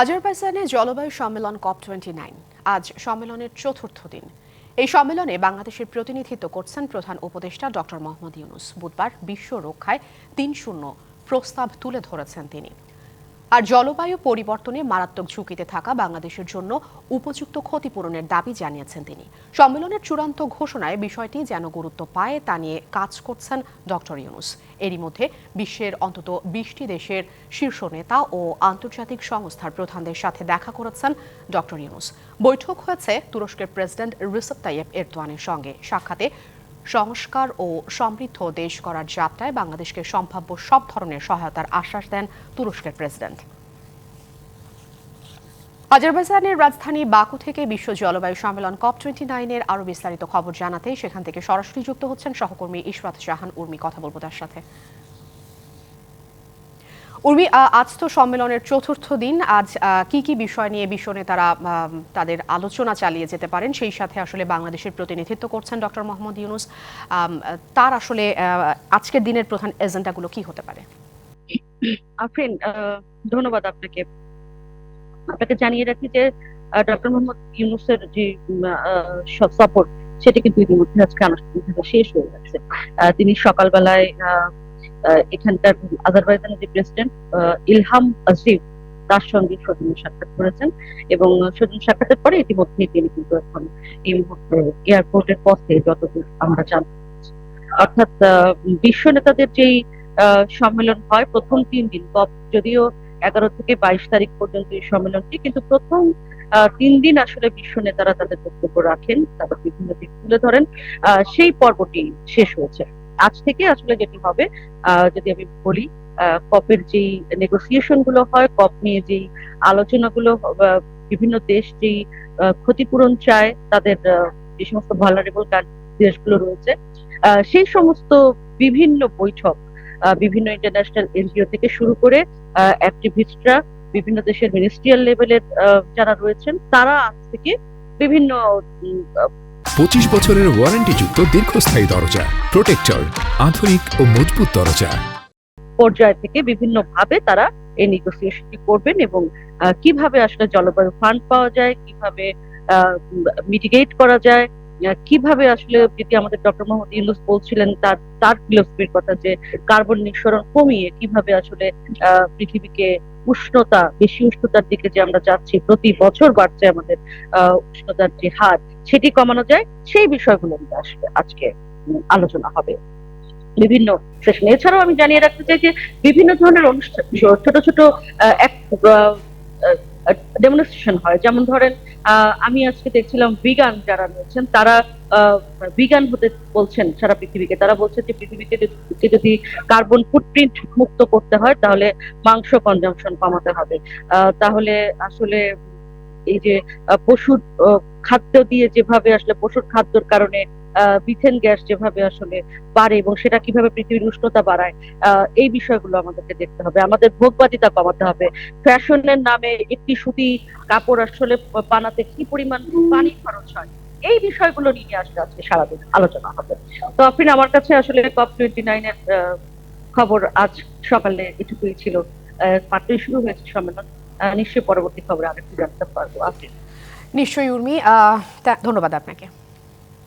আজারবাইজানে জলবায়ু সম্মেলন COP twenty nine. আজ সম্মেলনের চতুর্থ দিন। এই সম্মেলনে বাংলাদেশের প্রতিনিধিত্ব করছেন প্রধান উপদেষ্টা ডক্টর মোহাম্মদ ইউনুস। বুধবার বিশ্ব রক্ষায় তিন শূন্য প্রস্তাব তুলে ধরেছেন তিনি। আর জলবায়ু পরিবর্তনে মারাত্মক ঝুঁকিতে থাকা বাংলাদেশের জন্য উপযুক্ত ক্ষতিপূরণের দাবি জানিয়েছেন তিনি। সম্মেলনের চূড়ান্ত ঘোষণায় বিষয়টি যেন গুরুত্ব পায় তা নিয়ে কাজ করছেন ডক্টর ইউনুস। এরই মধ্যে বিশ্বের অন্তত বিশটি দেশের শীর্ষ নেতা ও আন্তর্জাতিক সংস্থার প্রধানদের সাথে দেখা করেছেন ডক্টর ইউনুস। বৈঠক হয়েছে তুরস্কের প্রেসিডেন্ট রিসেপ তাইয়েব এরদোয়ানের সঙ্গে। সাক্ষাতে সংস্কার ও সমৃদ্ধ দেশ করার যাত্রায় বাংলাদেশকে সম্ভাব্য সব ধরনের সহায়তার আশ্বাস দেন তুরস্কের প্রেসিডেন্ট। আজারবাইজানের রাজধানী বাকু থেকে বিশ্ব জলবায়ু সম্মেলন কপ টোয়েন্টি নাইনের আরও বিস্তারিত খবর জানাতে সেখান থেকে সরাসরি যুক্ত হচ্ছেন সহকর্মী ইশরাত জাহান উর্মি। কথা বলব তার সাথে। উর্মি আজ তো সম্মেলনের চতুর্থ দিন আজ কি কি বিষয় নিয়ে বিশ্ব নেতারা তাদের আলোচনা চালিয়ে যেতে পারেন সেই সাথে আসলে বাংলাদেশের প্রতিনিধিত্ব করছেন ডক্টর মোহাম্মদ ইউনুস। তার আসলে আজকের দিনের প্রধান এজেন্ডাগুলো কি হতে পারে? আফরিন ধন্যবাদ আপনাকে। আপনাকে জানিয়ে রাখি যে ডক্টর মোহাম্মদ ইউনুসের যে উম, আহ, স- সফর সেটা কিন্তু ইতিমধ্যে আজকে আনুষ্ঠানিকভাবে শেষ হয়ে গেছে। তিনি সকালবেলায় এখানকার আজারবাইজানের যে প্রেসিডেন্ট ইলহাম আজিব তার সঙ্গে সৌজন্য সাক্ষাৎ করেছেন এবং সৌজন্য সাক্ষাতের পরে ইতিমধ্যে তিনি কিন্তু এখন এই মুহূর্তে এয়ারপোর্টের পথে যতদূর আমরা জানতে অর্থাৎ বিশ্ব নেতাদের যেই সম্মেলন হয়, প্রথম তিন দিন যদিও এগারো থেকে বাইশ তারিখ পর্যন্ত এই সম্মেলনটি, কিন্তু প্রথম তিন দিন আসলে বিশ্ব নেতারা তাদের বক্তব্য রাখেন তাদের বিভিন্ন দিক তুলে ধরেন সেই পর্বটি শেষ হয়েছে। আজ থেকে আসলে যেটি হবে যদি আমি বলি কপের যেই নেগোসিয়েশনগুলো হয় কপ নিয়ে যেই আলোচনাগুলো বিভিন্ন দেশ যেই ক্ষতিপূরণ চায়, তাদের যে সমস্ত ভালারেবল দেশগুলো রয়েছে সেই সমস্ত বিভিন্ন বৈঠক বিভিন্ন ইন্টারন্যাশনাল এনজিও থেকে শুরু করে অ্যাক্টিভিস্টরা বিভিন্ন দেশের মিনিস্ট্রিয়াল লেভেলের যারা রয়েছেন, তারা আজ থেকে বিভিন্ন পঁচিশ বছরের ওয়ারেন্টিযুক্ত দীর্ঘস্থায়ী দরজা, প্রোটেক্টর, আধুনিক ও মজবুত দরজা। পর্যায় থেকে বিভিন্ন ভাবে তারা এই নেগোসিয়েশনটি করবেন এবং কীভাবে আসলে জলবায়ু ফান্ড পাওয়া যায়, কীভাবে মিটিগেট করা যায় কীভাবে আসলে যেটি আমাদের ডক্টর মোহাম্মদ ইউনুস বলছিলেন, তার তার ফিলোসফির কথা যে কার্বন নিঃসরণ কমিয়ে কীভাবে আসলে পৃথিবীকে উষ্ণতা, বেশি উষ্ণতার দিকে যে আমরা যাচ্ছি, প্রতি বছর বাড়ছে আমাদের উষ্ণতার যে হার, সেটি কমানো যায়, সেই বিষয়গুলো নিয়ে আসবে, আজকে আলোচনা হবে। বিভিন্ন সেশন এছাড়াও আমি জানিয়ে রাখতে চাই যে বিভিন্ন ধরনের অনুষ্ঠান, ছোট ছোট এক ডেমনস্ট্রেশন হয়। যেমন ধরেন আমি আজকে দেখছিলাম ভিগান যারা রয়েছেন, তারা ভিগান হতে বলছেন সারা পৃথিবীকে। তারা বলছেন যে পৃথিবীকে যদি- কার্বন ফুটপ্রিন্ট মুক্ত করতে হয়, তাহলে মাংস কনজাম্পশন কমাতে হবে। তাহলে আসলে এই যে পশুর খাদ্য দিয়ে যেভাবে আসলে পশুর খাদ্যর কারণে মিথেন গ্যাস যেভাবে আসলে বাড়ে এবং সেটা কীভাবে পৃথিবীর উষ্ণতা বাড়ায় এই বিষয়গুলো আমাদেরকে দেখতে হবে। আমাদের ভোগবাদিতা কমাতে হবে। ফ্যাশনের নামে একটি সুতি কাপড় আসলে বানাতে কি পরিমাণ পানি খরচ হয়, এই বিষয়গুলো নিয়ে আসলে আজকে সারাদিন আলোচনা হবে। তো আফরিন, আমার কাছে আসলে কপ টোয়েন্টি নাইনের খবর আজ সকালে এটুকুই ছিল। মাত্রই শুরু হয়েছে সম্মেলন। নিশ্চয়ই পরবর্তী খবরে আরেকটু জানতে পারব। আফরিন। নিশ্চয়ই, উর্মি। ধন্যবাদ আপনাকে।